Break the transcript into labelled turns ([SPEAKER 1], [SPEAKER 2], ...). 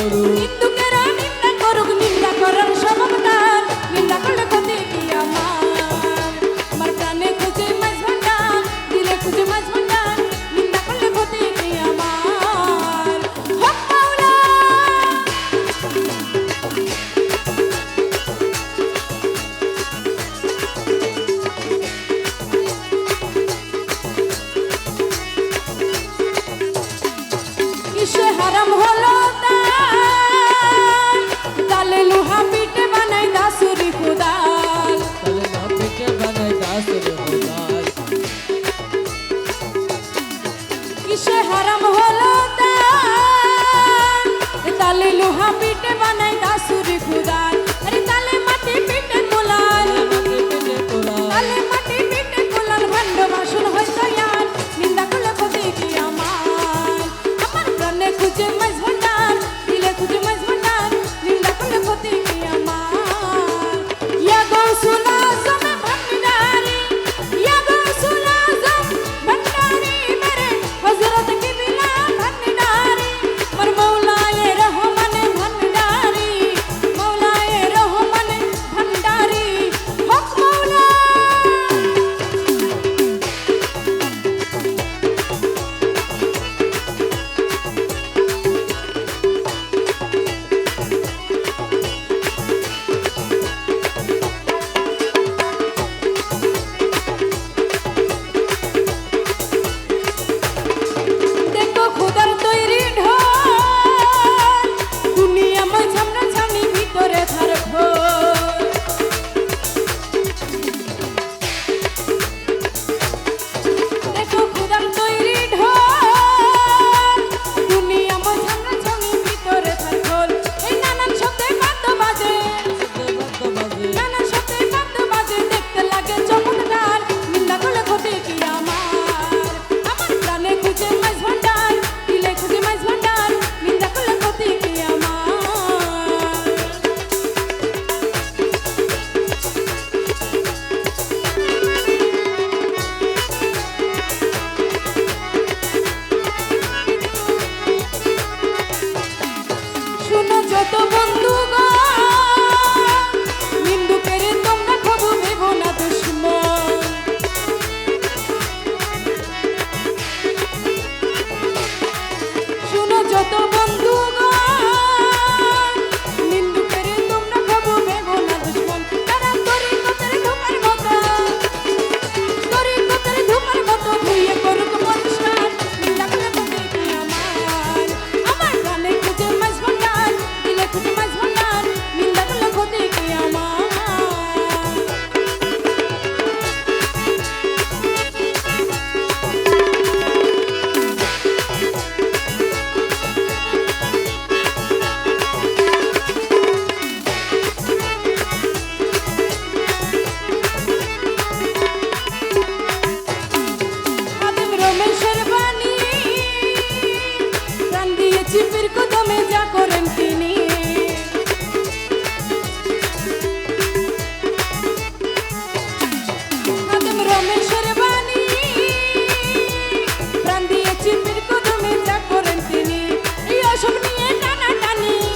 [SPEAKER 1] করুক।
[SPEAKER 2] নিন্দুকেরা নিন্দা করুক, নিন্দা করার স্বভাব নিন্দা করলে ক্ষতি কি আমার? আমার প্রাণে খুঁজে মাছ ভান্ডার, দিলে খুঁজে মাছ ভান্ডার। নিন্দা করলে ক্ষতি কি আমার? হক মাওলা! কিসে হারাম হলো? কিসে হারাম হলো তালে লোহা পিঠে বানাই দাসুরি খুদার
[SPEAKER 1] আরে তালে মাটি পিঠে কোলাল তালে
[SPEAKER 2] মাটি পিঠে হয়তো নিন্দা করল কি আমার আমার প্রাণে খুঁজে মাঝে কত বন্ধু টানা টানি